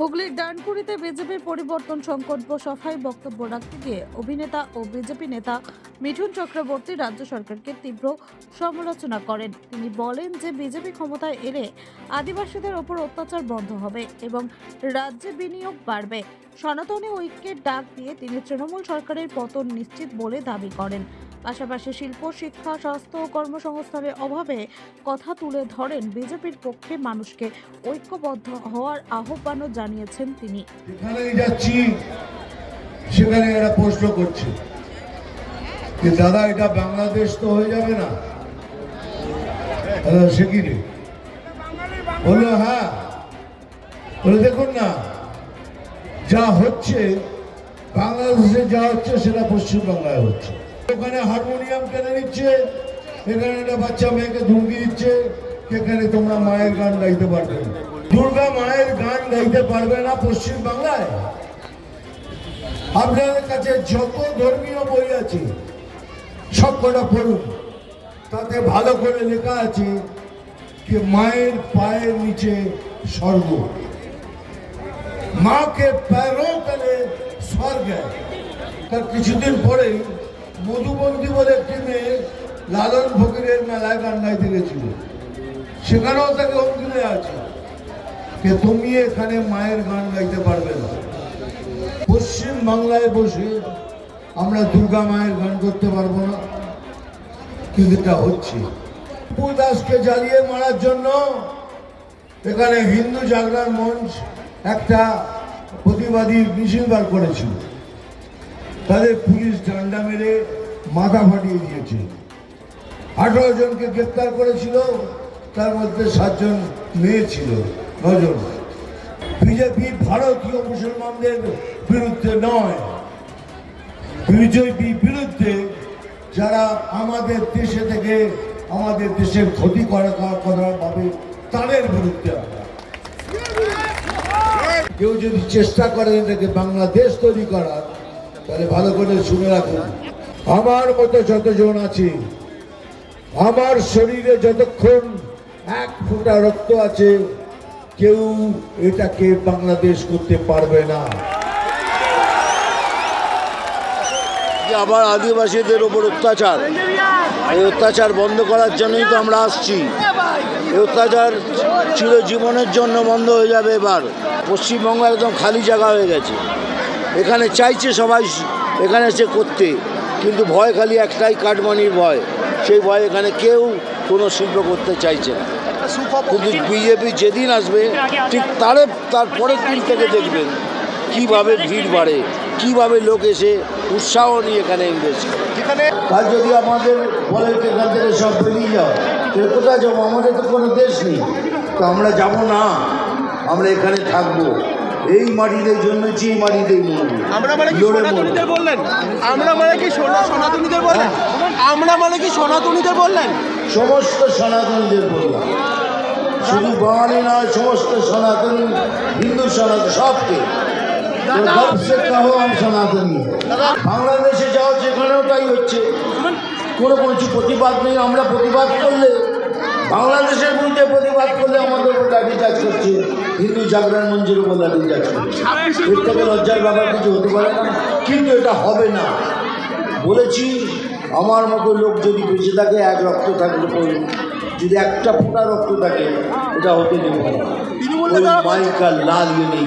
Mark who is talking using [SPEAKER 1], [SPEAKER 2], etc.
[SPEAKER 1] হুগলির ডানকুড়িতে বিজেপির পরিবর্তন সংকল্প সভায় বক্তব্য রাখতে গিয়ে অভিনেতা ও বিজেপি নেতা মিঠুন চক্রবর্তী রাজ্য সরকারকে তীব্র সমালোচনা করেন। তিনি বলেন যে, বিজেপি ক্ষমতায় এলে আদিবাসীদের ওপর অত্যাচার বন্ধ হবে এবং রাজ্যে বিনিয়োগ বাড়বে। সনাতনী ঐক্যের ডাক দিয়ে তিনি তৃণমূল সরকারের পতন নিশ্চিত বলে দাবি করেন। পাশাপাশি শিল্প, শিক্ষা, স্বাস্থ্য ও কর্মসংস্থানের অভাবে কথা তুলে ধরেন বিজেপির পক্ষে মানুষকে ঐক্যবদ্ধ হওয়ার আহ্বানও জানিয়েছেন তিনি।
[SPEAKER 2] যাচ্ছি, সেখানে এরা প্রশ্ন করছে যে, দাদা, এটা বাংলাদেশ তো হয়ে যাবে না? সে কি রে? বলল হ্যাঁ। বলে, দেখুন না, যা হচ্ছে, বাংলাদেশে যা হচ্ছে, সেটা পশ্চিমবাংলায় হচ্ছে। ওখানে হারমোনিয়াম কেনে নিচ্ছে, এখানে একটা বাচ্চা মেয়েকে ধুমকি দিচ্ছে এখানে তোমরা মায়ের গান গাইতে পারবে। দুর্গা মায়ের গান গাইতে পারবে না পশ্চিম বাংলায় আপনাদের কাছে যত ধর্মীয় বই আছে, সব কটা পড়ুন। তাতে ভালো করে লেখা আছে যে মায়ের পায়ের নিচে স্বর্গ। মাকে প্যারো তলে স্বর্গ। তার কিছুদিন পরেই মধুবন্তী বলে একটি মেয়ে লালন ফকিরের মেলায় গান গাইতে গেছিল সেখানেও তাকে হুমকি দেওয়া আছে। যে তুমি এখানে মায়ের গান গাইতে পারবে না। পশ্চিম বাংলায় বসে আমরা দুর্গা মায়ের গান করতে পারব না। কিন্তু এটা হচ্ছে। দাসকে জ্বালিয়ে মারার জন্য এখানে হিন্দু জাগরণ মঞ্চ একটা প্রতিবাদী মিছিল বার করেছিল। তাদের পুলিশ ডান্ডা মেরে মাথা ফাটিয়ে দিয়েছে। আঠারো জনকে গ্রেপ্তার করেছিল, তার মধ্যে সাতজন মেয়ে ছিল, নজন। বিজেপি ভারতীয় মুসলমানদের বিরুদ্ধে নয়। বিজেপি বিরুদ্ধে যারা আমাদের দেশে থেকে আমাদের দেশের ক্ষতি করার কথা ভাবে, তাদের বিরুদ্ধে কেউ যদি চেষ্টা করেন এটাকে বাংলাদেশ তৈরি করার তাহলে ভালো করে শুনে রাখুন। আমার মতো যতজন আছে, আমার শরীরে যতক্ষণ এক ফোঁটা রক্ত আছে, কেউ এটাকে বাংলাদেশ করতে পারবে না।
[SPEAKER 3] আবার আদিবাসীদের ওপর অত্যাচার, এই অত্যাচার বন্ধ করার জন্যই তো আমরা আসছি। এই অত্যাচার চিরজীবনের জন্য বন্ধ হয়ে যাবে এবার। পশ্চিমবঙ্গ একদম খালি জায়গা হয়ে গেছে। এখানে চাইছে সবাই এখানে এসে করতে। কিন্তু ভয় খালি একটাই কাটমানির ভয়। সেই ভয় এখানে কেউ কোনো শিল্প করতে চাইছে না। কিন্তু বিজেপি যেদিন আসবে, ঠিক তারে তার পরের দিন থেকে দেখবেন কীভাবে ভিড় বাড়ে, কীভাবে লোক এসে উৎসাহ নিয়ে এখানে করে। আর যদি আমাদের বলে এখান থেকে সব বেরিয়ে যাও, তাহলে কোথায় যাব? আমাদের তো কোনো দেশ নেই। তো আমরা যাব না। আমরা এখানে থাকব। এই মাটিদের জন্য যে মাটিতেই মরবো
[SPEAKER 4] আমরা মানে কি সনাতনীদের বললেন? আমরা মানে কি সনাতনীদের বললেন? আমরা মানে কি সনাতনীদের বললেন?
[SPEAKER 3] সমস্ত সনাতনীদের বললাম। শুধু বাঙালি নয় সমস্ত সনাতনী হিন্দু সনাতন সবকে। সনাতনী। বাংলাদেশে যাও যেখানেও তাই হচ্ছে। কোনো কিছু প্রতিবাদ নেই আমরা প্রতিবাদ করলে বাংলাদেশের প্রতিবাদ করলে আমাদের উপর লাঠিচার্জ করছে। হিন্দু জাগরণ মঞ্চের উপর লাঠিচার্জ করছে। এর থেকে লজ্জার ব্যাপার কিছু হতে পারে না কিন্তু এটা হবে না। বলেছি আমার মতো লোক যদি বেঁচে থাকে এক রক্ত থাকলে পড়ে। যদি একটা ফোটা রক্ত থাকে এটা হতে দেবে মাইকা লাল ইয়ে নেই